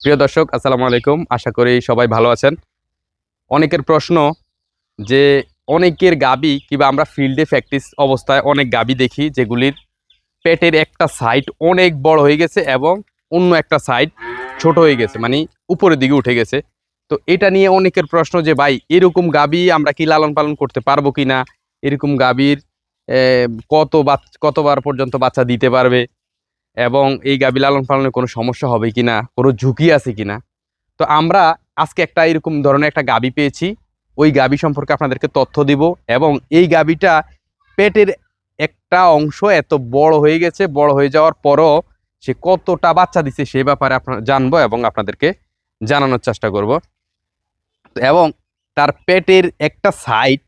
প্রিয় দর্শক, আসসালামু আলাইকুম। আশা করি সবাই ভালো আছেন। অনেকের প্রশ্ন যে অনেকের গাবি কিংবা আমরা ফিল্ডে প্র্যাকটিস অবস্থায় অনেক গাবি দেখি যেগুলির পেটের একটা সাইড অনেক বড় হয়ে গেছে এবং অন্য একটা সাইড ছোট হয়ে গেছে মানে উপরের দিকে উঠে গেছে। তো এটা নিয়ে অনেকের প্রশ্ন যে, ভাই, এরকম গাবি আমরা কি লালন পালন করতে পারব কি না এরকম গাবির কত বা, কতবার পর্যন্ত বাচ্চা দিতে পারবে? এবং এই গাবি লালন পালনে কোনো সমস্যা হবে কি না কোনো ঝুঁকি আছে কি না তো আমরা আজকে একটা এরকম ধরনের একটা গাবি পেয়েছি। ওই গাবি সম্পর্কে আপনাদেরকে তথ্য দিব এবং এই গাবিটা পেটের একটা অংশ এত বড় হয়ে গেছে, বড় হয়ে যাওয়ার পরও সে কতটা বাচ্চা দিচ্ছে সে ব্যাপারে আপনার জানব এবং আপনাদেরকে জানানোর চেষ্টা করব। এবং তার পেটের একটা সাইড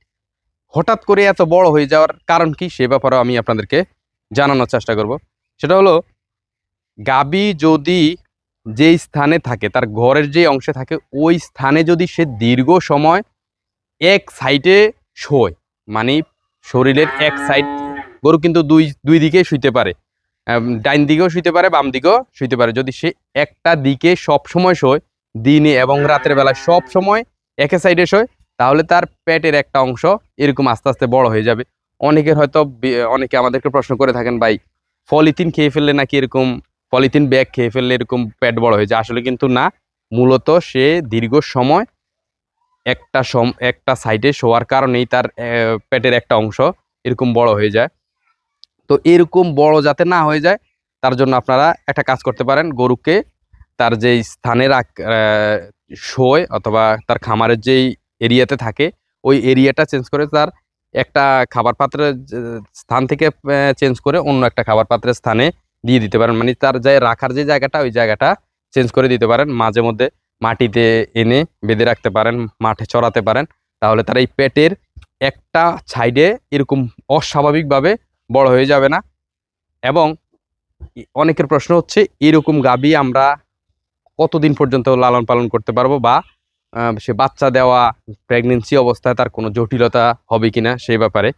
হঠাৎ করে এত বড় হয়ে যাওয়ার কারণ কি সে ব্যাপারেও আমি আপনাদেরকে জানানোর চেষ্টা করব। সেটা হলো গাবি যদি যেই স্থানে থাকে, তার ঘরের যে অংশে থাকে, ওই স্থানে যদি সে দীর্ঘ সময় এক সাইডে শোয় মানে শরীরের এক সাইড গরু কিন্তু দুই দুই দিকে শুইতে পারে ডাইন দিকেও শুইতে পারে, বাম দিকেও শুইতে পারে। যদি সে একটা দিকে সব সময় শোয়, দিনে এবং রাতের বেলায় সব সময় একে সাইডে শোয়, তাহলে তার পেটের একটা অংশ এরকম আস্তে আস্তে বড় হয়ে যাবে। অনেকের হয়তো অনেকে আমাদেরকে প্রশ্ন করে থাকেন, ভাই ফলিথিন খেয়ে ফেললে নাকি এরকম পলিথিন ব্যাগ খেয়ে ফেললে এরকম পেট বড় হয়ে যায়। আসলে কিন্তু না, মূলত সে দীর্ঘ সময় একটা সম, একটা সাইডে শোয়ার কারণেই তার পেটের একটা অংশ এরকম বড় হয়ে যায়। তো এরকম বড় যাতে না হয়ে যায়, তার জন্য আপনারা একটা কাজ করতে পারেন। গরুকে তার যেই স্থানে রাখ শোয় অথবা তার খামারের যেই এরিয়াতে থাকে, ওই এরিয়াটা চেঞ্জ করে তার একটা খাবার পাত্রের স্থান থেকে চেঞ্জ করে অন্য একটা খাবার পাত্রের স্থানে দিয়ে দিতে পারেন। মানে তার যে রাখার যে জায়গাটা, ওই জায়গাটা চেঞ্জ করে দিতে পারেন। মাঝে মধ্যে মাটিতে এনে বেঁধে রাখতে পারেন, মাঠে চড়াতে পারেন। তাহলে তার এই পেটের একটা সাইডে এরকম অস্বাভাবিকভাবে বড় হয়ে যাবে না। এবং অনেকের প্রশ্ন হচ্ছে, এরকম গাবি আমরা কতদিন পর্যন্ত লালন পালন করতে পারব? বা সে বাচ্চা দেওয়া প্রেগনেন্সি অবস্থায় তার কোনো জটিলতা হবে কিনা সেই ব্যাপারে।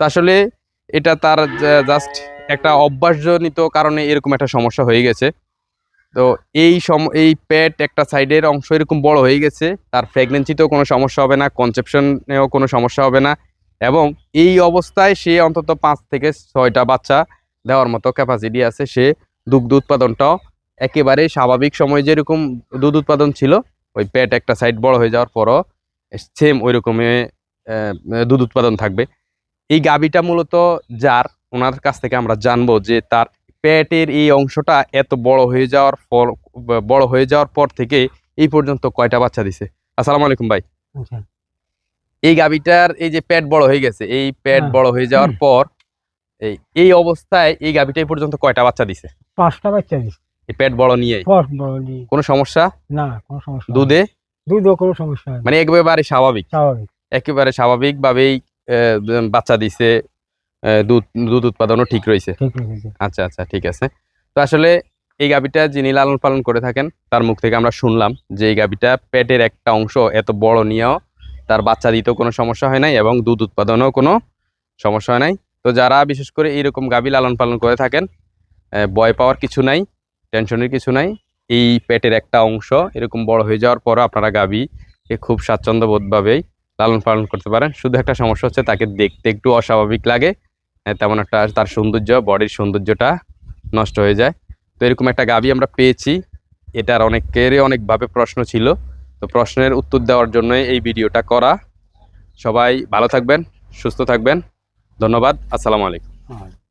তো আসলে এটা তার জাস্ট একটা অভ্যাসজনিত কারণে এরকম একটা সমস্যা হয়ে গেছে। তো এই সম এই পেট একটা সাইডের অংশ এরকম বড় হয়ে গেছে তার প্রেগনেন্সিতেও কোনো সমস্যা হবে না কনসেপশনেও কোনো সমস্যা হবে না এবং এই অবস্থায় সে অন্তত পাঁচ থেকে ছয়টা বাচ্চা দেওয়ার মতো ক্যাপাসিটি আছে। সে দুগ্ধ উৎপাদনটাও একেবারে স্বাভাবিক সময় যেরকম দুধ উৎপাদন ছিল ওই পেট একটা সাইড বড় হয়ে যাওয়ার পরও সেম ওই রকমই আহ, দুধ উৎপাদন থাকবে। এই গাবিটা মূলত যার ওনার কাছ থেকে আমরা জানব যে তার পেটের এই অংশটা এত বড় হয়ে যাওয়ার পর বড় হয়ে যাওয়ার পর থেকে এই পর্যন্ত কয়টা বাচ্চা দিছে? আসসালামু আলাইকুম ভাই। আচ্ছা। এই গাবিটার এই যে পেট বড় হয়ে গেছে এই পেট হ্যাঁ। বড় হয়ে যাওয়ার পর এই এই অবস্থায় এই গাবিটা এই পর্যন্ত কয়টা বাচ্চা দিছে? পাঁচটা বাচ্চা দিচ্ছে এই পেট বড় নিয়ে। কোনো সমস্যা? না কোনো সমস্যা নেই। দুধে? কোনো সমস্যা মানে একেবারে স্বাভাবিক? স্বাভাবিক। একেবারে স্বাভাবিকভাবেই বাচ্চা দিছে দুধ দুধ উৎপাদনও ঠিক রয়েছে। আচ্ছা আচ্ছা ঠিক আছে। তো আসলে এই গাবিটা যিনি লালন পালন করে থাকেন তার মুখ থেকে আমরা শুনলাম যে এই গাবিটা পেটের একটা অংশ এত বড় নিয়েও তার বাচ্চা দিতেও কোনো সমস্যা হয় নাই এবং দুধ উৎপাদনেও কোনো সমস্যা হয় নাই। তো যারা বিশেষ করে এইরকম গাবি লালন পালন করে থাকেন ভয় পাওয়ার কিছু নাই টেনশনের কিছু নাই। এই পেটের একটা অংশ এরকম বড় হয়ে যাওয়ার পরও আপনারা গাবিকে খুব স্বাচ্ছন্দ্যবোধভাবেই লালন পালন করতে পারেন। শুধু একটা সমস্যা হচ্ছে তাকে দেখতে একটু অস্বাভাবিক লাগে। তেমন একটা তার সৌন্দর্য, বডির সৌন্দর্যটা নষ্ট হয়ে যায়। তো এরকম একটা গাবি আমরা পেয়েছি। এটার অনেকেরই অনেকভাবে প্রশ্ন ছিল। তো প্রশ্নের উত্তর দেওয়ার জন্য এই ভিডিওটা করা। সবাই ভালো থাকবেন, সুস্থ থাকবেন। ধন্যবাদ। আসসালামু আলাইকুম। হ্যাঁ